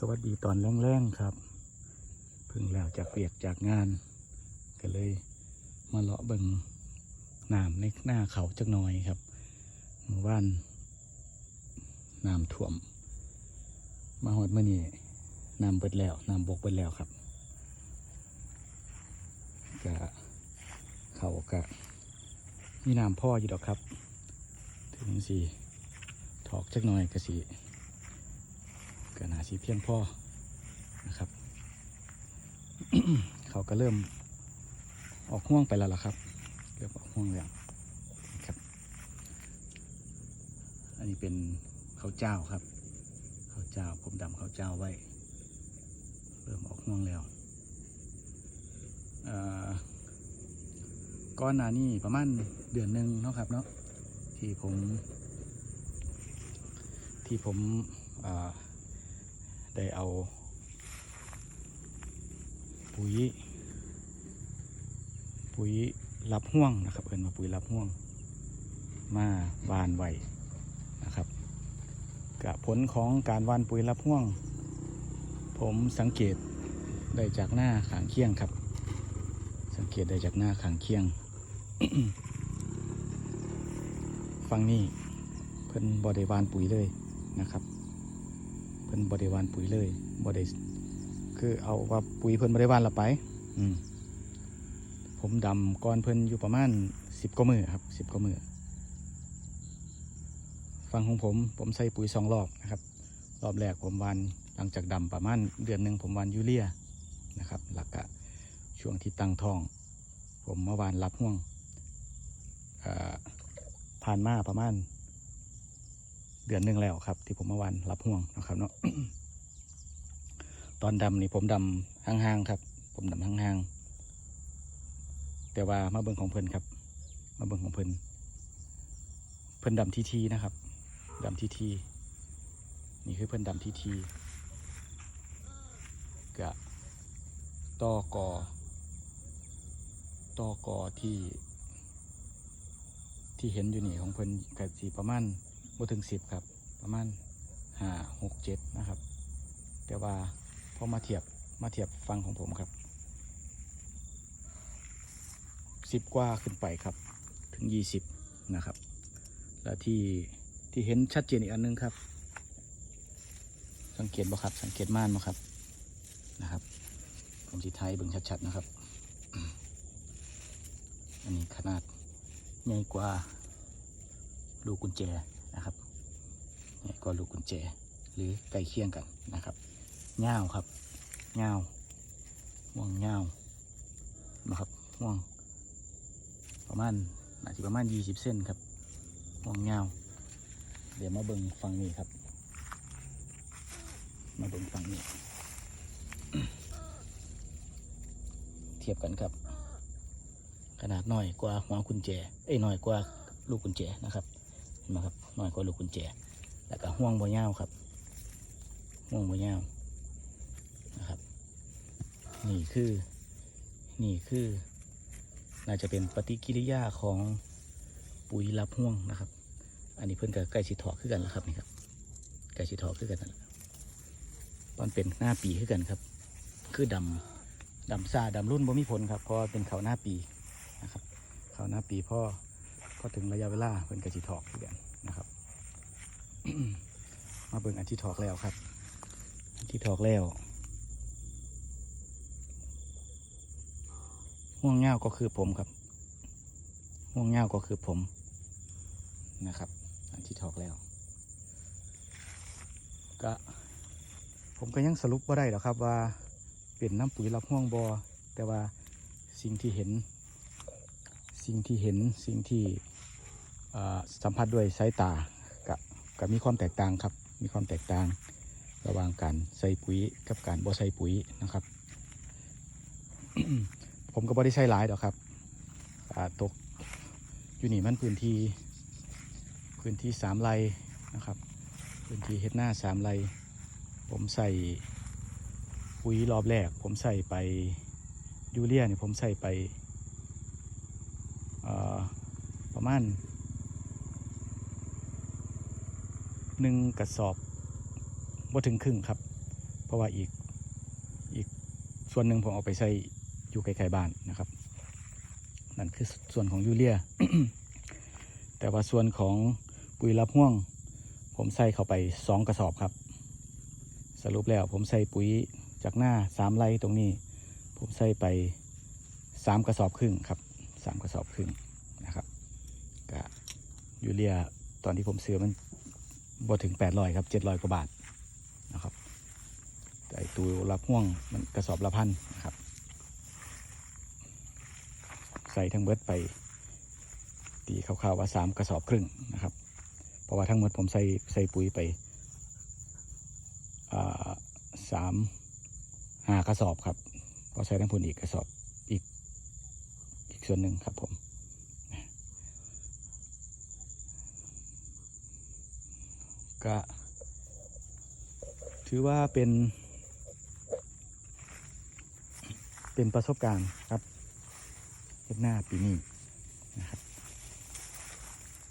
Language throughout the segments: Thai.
สวัสดีตอนแรงๆครับเพิ่งแล้วจากเปียกจากงาน ก็เลยมาเลาะเบิงน้ำในหน้าเขาจักหน่อยครับเมื่อวานน้ำท่วม มาหอดเมื่อนี้น้ำเบิดแล้วน้ำบกเบิดแล้วครับก็เขาก็มีน้ำพ่ออยู่ดอกครับ ถึงสี่ถอกจักหน่อยก็สีก็ นาสีเพียงพอนะครับ เขาก็เริ่มออกห่วงไปแล้วล่ะครับ เริ่มออกห่วงแล้วครับ อันนี้เป็นข้าวเจ้าครับข้าวเจ้าผมดำข้าวเจ้าไว้ เริ่มออกห่วงแล้วก้อนหนานี่ประมาณเดือนหนึ่งเนาะครับเนาะที่ผมที่ผมอ่า ได้เอา ปุ๋ย ปุ๋ยรับห่วงนะครับ เอินมาปุ๋ยรับห่วง มาหวานไว้นะครับกับผลของการวานปุ๋ยรับห่วง ผมสังเกตได้จากหน้าขางเคียงครับ สังเกตได้จากหน้าขางเคียงฟังนี่เพิ่นบอด้หวานปุ๋ยเลยนะครับ เพิ่นบริวารปุ๋ยเลยบริคือเอาว่าปุ๋ยเพิ่นบริวารละไป อืมผมดำก้อนเพิ่นอยู่ประมาณสิบกว่ามือครับสิบกว่ามือฟังของผมผมใส่ปุ๋ยสองรอบนะครับ รอบแรกผมวานหลังจากดำประมาณเดือนหนึ่งผมวานยูเรียนะครับหลักกะช่วงที่ตั้งท้อง ผมเมาหวานรับห่วงผ่านมาประมาณ เดือนหนึ่งแล้วครับ ที่ผมเมาวันรับห่วงนะครับเนาะตอนดำนี่ผมดำห่างๆครับ ผมดำห่างๆแต่ว่ามาเบิ่งของเพิ่นครับ มาเบิ่งของเพิ่นเพิ่นดำทีทีนะครับดำทีทีนี่คือเพิ่นดำทีทีกะตอกอตอกอที่ ที่เห็นอยู่นี่ของเพิ่นกะสีประมาณ บ่ถึงสิบครับ ประมาณห้าหกเจ็ดนะครับ แต่ว่าพอมาเทียบมาเทียบฟังของผมครับสิบกว่าขึ้นไปครับ ถึงยี่สิบนะครับ และที่ที่เห็นชัดเจนอีกอันนึงครับ สังเกตบ่ครับ สังเกตม่านบ่ครับนะครับ ผมจีไทยเบิ่งชัดๆนะครับ อันนี้ขนาดใหญ่กว่าลูกกุญแจ นี่ก็ลูกกุญแจหรือใกล้เคียงกันนะครับเงาวครับเงาวม่วงเงาวนะครับม่วงประมาณอาจจะประมาณยี่สิบเส้นครับม่วงเงาวเดี๋ยวมาเบิ่งฝั่งนี้ครับ มาเบิ่งฝั่งนี้ เทียบกันครับ ขนาดน้อยกว่าหัวกุญแจ เอ้ยน้อยกว่าลูกกุญแจนะครับเห็นไหมครับน้อยกว่าลูกกุญแจ แล้วก็ห่วงบ่ยาวครับ ห่วงบ่ยาวนะครับ นี่คือ นี่คือ น่าจะเป็นปฏิกิริยาของปุ๋ยรับห่วงนะครับ อันนี้เพิ่อนกับใกล้สิถอขึ้นกันแล้วครับนี่ครับใกล้สิถอขึ้นกันนั่นแหละตอนเป็นหน้าปีขึ้นกันครับ คือดำดำซาดำรุ่นบ่มีผลครับ เพราะเป็นเขาหน้าปีนะครับ เขาหน้าปีพ่อพอถึงระยะเวลาเป็นกระชิทอกคือกัน มาเบิ่งอันที่ถอกแล้วครับ อันที่ถอกแล้วห่วงเงาก็คือผมครับห่วงเงาก็คือผมนะครับ อันที่ถอกแล้ว ก็ผมก็ยังสรุปว่าได้หรอกครับว่าเป็นน้ำปุ๋ยรับห่วงบอแต่ว่าสิ่งที่เห็น สิ่งที่เห็นสิ่งที่สัมผัสด้วยสายตา กับมีความแตกต่างครับ มีความแตกต่าง ระหว่างการใส่ปุ๋ยกับการบ่ใส่ปุ๋ยนะครับ ผมก็บ่ได้ใส่หลายดอกครับตกอยู่นี่มันพื้นที่พื้นที่สามไร่นะครับพื้นที่เฮ็ดหน้าสามไร่ผมใส่ปุ๋ยรอบแรก ผมใส่ไปยูเรียเนี่ยผมใส่ไปประมาณ หนึ่งกระสอบบ่าถึงครึ่งครับ เพราะว่าอีกอีกส่วนหนึ่งผมเอาไปใส่อยู่ไกลๆบ้านนะครับ นั่นคือส่วนของยูเรีย แต่ว่าส่วนของปุ๋ยรับห่วง ผมใส่เข้าไปสองกระสอบครับ สรุปแล้วผมใส่ปุ๋ยจากหน้าสามไร่ตรงนี้ ผมใส่ไปสามกระสอบครึ่งครับสามกระสอบครึ่งนะครับกะยูเรียตอนที่ผมซื้อมัน บ่ถึงแปดร้อยครับเจ็ดร้อยกว่าบาทนะครับแต่ไอ้ตัวรับห่วงมันกระสอบละพันนะครับ ใส่ทั้งเบิดไป ตีคร่าวๆว่าสามกระสอบครึ่งนะครับ เพราะว่าทั้งหมดผมใส่ใส่ปุ๋ยไปสามห้ากระสอบครับก็ใส่ทั้งผลอีกกระสอบอีกอีกส่วนหนึ่งครับผม ก็ ถือว่าเป็น เป็นประสบการณ์ครับเฮ็ดหน้าปีนี้นะครับ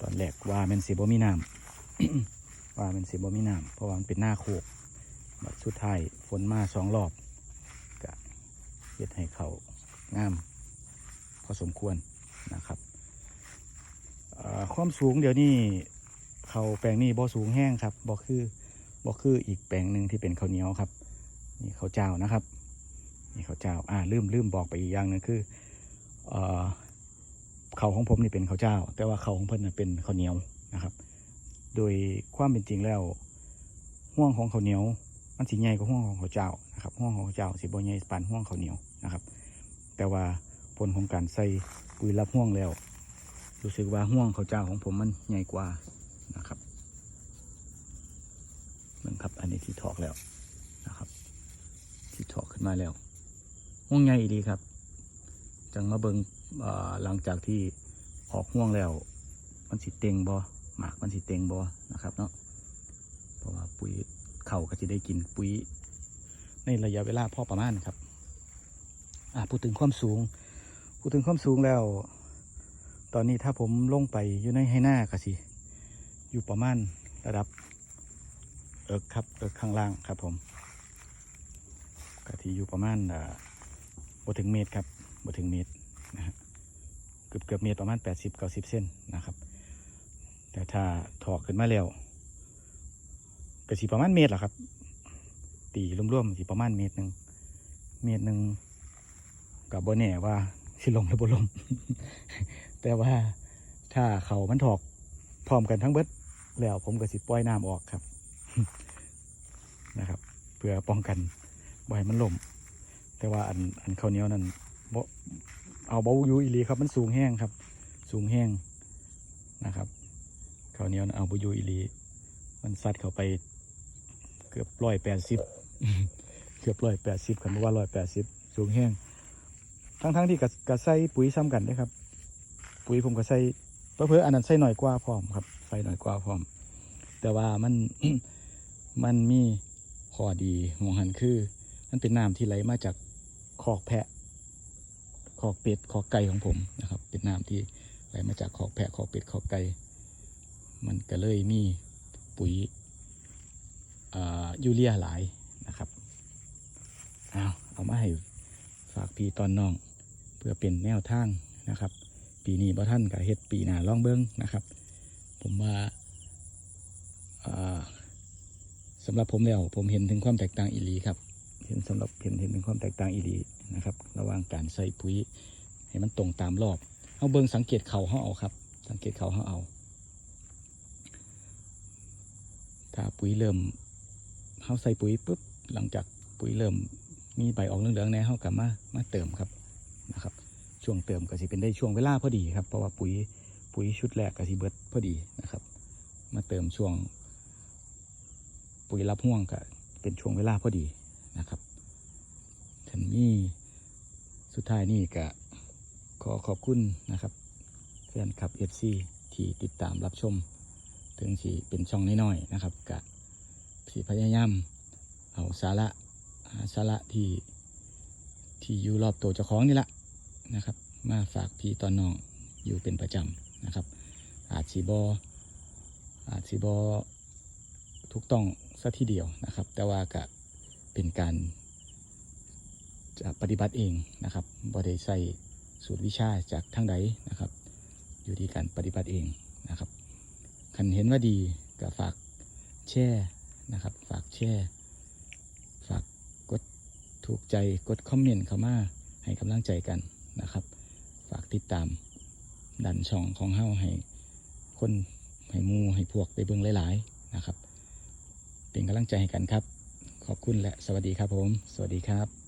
ตอนแรกว่ามันสีบ่มีน้ำว่ามันสีบ่มีน้ำเพราะว่ามันเป็นหน้าโคกบัดสุดท้ายฝนมาสองรอบก็เฮ็ดให้เขางาม พอสมควรนะครับความสูงเดี๋ยวนี้ เขาแปลงนี้บ่สูงแห้งครับบ่คือบ่คืออีกแปลงหนึ่งที่เป็นข้าวเหนียวครับ นี่ข้าวเจ้านะครับนี่ข้าวเจ้าอ่าลืมลืมบอกไปอีกอย่างหนึงคือเอ่อเขาของผมนี่เป็นข้าวเจ้า แต่ว่าเขาของเพิ่นน่ะเป็นข้าวเหนียวนะครับ โดยความเป็นจริงแล้วห่วงของข้าวเหนียว มันสิใหญ่กว่าห่วงของข้าวเจ้านะครับห่วงของข้าวเจ้าสิบ่ใหญ่ปานห่วงข้าวเหนียวนะครับ แต่ว่าผลของการใส่ปุ๋ยรับห่วงแล้วรู้สึกว่าห่วงข้าวเจ้าของผมมันใหญ่กว่า นะครับนั่นครับ อันนี้ที่ถอกแล้วนะครับ ที่ถอกขึ้นมาแล้วห่วงใหญ่ดีครับ จังมาเบิงหลังจากที่ออกห่วงแล้ว มันสิเต็งบ่หมากมันสิเต็งบ่นะครับเนาะเพราะว่าปุ๋ยเข่าก็จะได้กินปุ๋ย ในระยะเวลาพอประมาณครับอ่าพูดถึงความสูง พูดถึงความสูงแล้ว ตอนนี้ถ้าผมลงไปอยู่ในให้หน้าก็สิ อยู่ประมาณระดับ เอิกครับเอิกข้างล่างครับผมก็ที่อยู่ประมาณอ่าบ่ถึงเมตรครับบ่ถึงเมตรนะฮะเกือบเกือบเมตรประมาณ 80 90 เส้นนะครับ แต่ถ้าถอกขึ้นมาแล้วก็สิประมาณเมตรหละครับ ตีร่วมๆสิประมาณเมตรหนึ่งเมตรหนึ่งกับบ่แน่ว่าสิลงหรือบ่ลงแต่ว่าถ้าเขามันถอกพร้อมกันทั้งเบิด แล้วผมก็สิปล่อยน้ำออกครับนะครับ เพื่อป้องกันบ่ให้มันล่ม แต่ว่าอันอันข้าวเหนียวนั่นเอาเบาอยู่อีลีครับ มันสูงแห้งครับ สูงแห้งนะครับข้าวเหนียวเอาเบาอยู่อีลีมันซัดเข้าไปเกือบร้อยแปดสิบเกือบร้อยแปดสิบคันบ่ว่าร้อยแปดสิบสูงแห้ง ทั้งทั้งๆที่กกะใส่ปุ๋ยซ้ำกันนะครับ ปุ๋ยผมก็ใส่เพื่ออันนั้นใส่หน่อยกว่าพร้อมครับ ใส่หน่อยกว่าพร้อม แต่ว่ามันมันมีข้อดีของหันคือ มันเป็นน้ำที่ไหลมาจากคอกแพะคอกเป็ดคอกไก่ของผมนะครับ เป็นน้ำที่ไหลมาจากคอกแพะคอกเป็ดคอกไก่มันก็เลยมีปุ๋ยอ่ายูเรียหลายนะครับเอาเอามาให้ฝากพี่ตอนน้อง เพื่อเป็นแนวทางนะครับ ปีนี้บ่ท่านกับเฮ็ดปีหน้าลองเบิ้งนะครับ ผมว่าอ่าสำหรับผมแล้วผมเห็นถึงความแตกต่างอีลีครับ เห็นสำหรับเห็นเห็นถึงความแตกต่างอีลีนะครับ ระหว่างการใส่ปุ๋ยให้มันตรงตามรอบเอาเบิ้งสังเกตเขาเขาเอาครับ สังเกตเขาเขาเอา ถ้าปุ๋ยเริ่มเขาใส่ปุ๋ยปุ๊บหลังจากปุ๋ยเริ่มมีใบออกเหลืองๆแน่เขากลับมามาเติมครับนะครับ ช่วงเติมก็สิเป็นได้ช่วงเวลาพอดีครับเพราะว่าปุ๋ย ปุ๋ยชุดแรกก็สิเบิดพอดีนะครับ มาเติมช่วง ปุ๋ยรับห่วงก็เป็นช่วงเวลาพอดีนะครับถึงมีสุดท้ายนี่ก็ขอขอบคุณนะครับแฟนคลับเอฟซีที่ติดตามรับชม ถึงสีเป็นช่องน้อยๆนะครับกะสีพยายามเอาสาระหาสาระที่ที่อยู่รอบตัวเจ้าของนี่แหละนะครับ มาฝากพี่ตอนน้องอยู่เป็นประจำ นะครับ อาจสีบออาจสีบอถูกต้องซะทีเดียวนะครับ แต่ว่ากะเป็นการจะปฏิบัติเองนะครับบ่ได้ใส่สูตรวิชาจากทางใดนะครับ อยู่ที่การปฏิบัติเองนะครับคันเห็นว่าดีก็ฝากแชร์นะครับ ฝากแชร์ฝากกดถูกใจกดคอมเมนต์เข้ามาให้กำลังใจกันนะครับ ฝากติดตาม ดันช่องของเฮาให้คนให้มูให้พวกได้เบิ่งหลายๆนะครับ เป็นกำลังใจให้กันครับ ขอบคุณและสวัสดีครับผม สวัสดีครับ